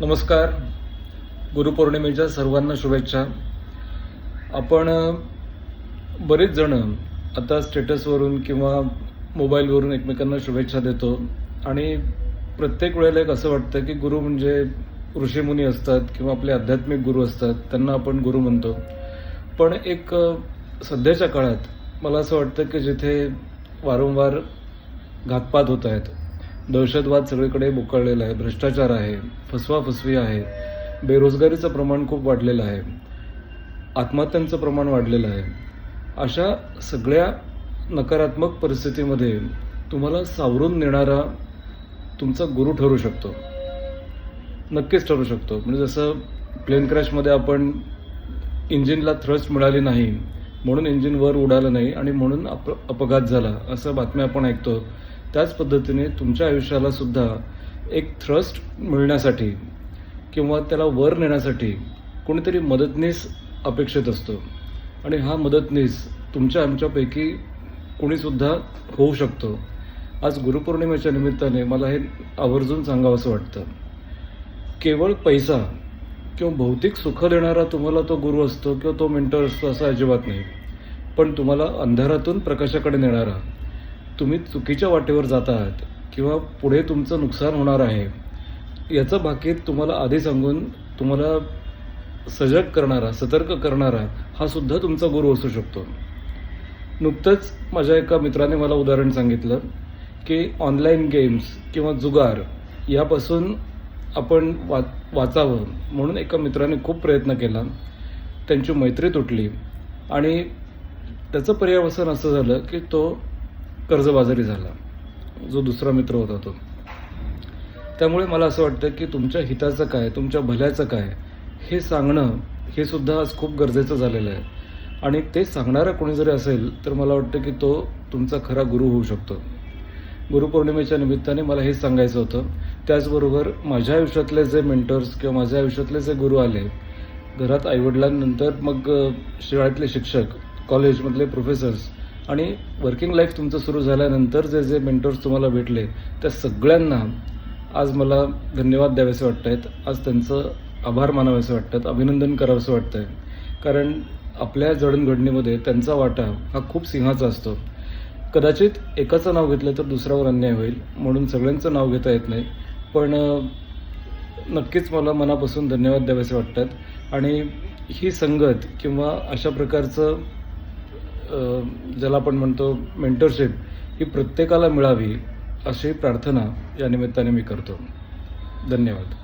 नमस्कार. गुरुपौर्णिमेच्या सर्वांना शुभेच्छा. आपण बरेच जण आता स्टेटसवरून किंवा मोबाईलवरून एकमेकांना शुभेच्छा देतो. आणि प्रत्येक वेळेला एक असं वाटतं की गुरु म्हणजे ऋषीमुनी असतात किंवा आपले आध्यात्मिक गुरु असतात त्यांना आपण गुरु म्हणतो. पण एक सध्याच्या काळात मला असं वाटतं की जिथे वारंवार घातपात होत आहेत दहशतवाद सगळीकडे बोकळलेला आहे भ्रष्टाचार आहे फसवाफसवी आहे. बेरोजगारीचं प्रमाण खूप वाढलेलं आहे. आत्महत्यांचं प्रमाण वाढलेलं आहे. अशा सगळ्या नकारात्मक परिस्थितीमध्ये तुम्हाला सावरून नेणारा तुमचा गुरु ठरू शकतो. नक्कीच ठरू शकतो. म्हणजे जसं प्लेन क्रॅशमध्ये आपण इंजिनला थ्रस्ट मिळाली नाही म्हणून इंजिन वर उडालं नाही आणि म्हणून अप अपघात झाला असं बातम्या आपण ऐकतो. त्याच पद्धतीने तुमच्या आयुष्याला सुद्धा एक थ्रस्ट मिळण्यासाठी किंवा त्याला वर नेण्यासाठी कोणीतरी मदतनीस अपेक्षित असतो. आणि हा मदतनीस तुमच्या आमच्यापैकी कोणीसुद्धा होऊ शकतो. आज गुरुपौर्णिमेच्या निमित्ताने मला हे आवर्जून सांगावं असं वाटतं. केवळ पैसा किंवा भौतिक सुख देणारा तुम्हाला तो गुरु असतो किंवा तो मेंटर असतो असं अजिबात नाही. पण तुम्हाला अंधारातून प्रकाशाकडे नेणारा तुम्ही चुकीच्या वाटेवर जात आहात किंवा पुढे तुमचं नुकसान होणार आहे याचं भाकीत तुम्हाला आधी सांगून तुम्हाला सजग करणारा सतर्क करणारा हा सुद्धा तुमचा गुरु असू शकतो. नुकतंच माझ्या एका मित्राने मला उदाहरण सांगितलं की ऑनलाईन गेम्स किंवा जुगार यापासून आपण वा वाचावं म्हणून एका मित्राने खूप प्रयत्न केला. त्यांची मैत्री तुटली आणि त्याचं पर्यावसन असं झालं की तो कर्जबाजारी झाला. जो दुसरा मित्र होता तो. त्यामुळे मला असं वाटतं की तुमच्या हिताचं काय तुमच्या भल्याचं काय हे सांगणं हे सुद्धा आज खूप गरजेचं झालेलं आहे. आणि ते सांगणारा कोणी जरी असेल तर मला वाटतं की तो तुमचा खरा गुरु होऊ शकतो. गुरुपौर्णिमेच्या निमित्ताने मला हेच सांगायचं होतं. त्याचबरोबर माझ्या आयुष्यातले जे मेंटर्स किंवा माझ्या आयुष्यातले जे गुरु आले घरात आईवडिलांनंतर मग शिवाळ्यातले शाळेतले शिक्षक कॉलेजमधले प्रोफेसर्स आणि वर्किंग लाईफ तुमचं सुरू झाल्यानंतर जे जे मेंटर्स तुम्हाला भेटले त्या सगळ्यांना आज मला धन्यवाद द्यावेसे वाटत आहेत आज त्यांचं आभार मानावेसे वाटतात अभिनंदन करावंसं वाटतं आहे कारण आपल्या जडणघडणीमध्ये त्यांचा वाटा हा खूप सिंहाचा असतो. कदाचित एकाचं नाव घेतलं तर दुसऱ्यावर अन्याय होईल म्हणून सगळ्यांचं नाव घेता येत नाही. पण नक्कीच मला मनापासून धन्यवाद द्यावेसे वाटतात. आणि ही संगत किंवा अशा प्रकारचं ज्याला आपण म्हणतो मेंटरशिप ही प्रत्येकाला मिळावी अशी प्रार्थना या निमित्ताने मी करतो. धन्यवाद.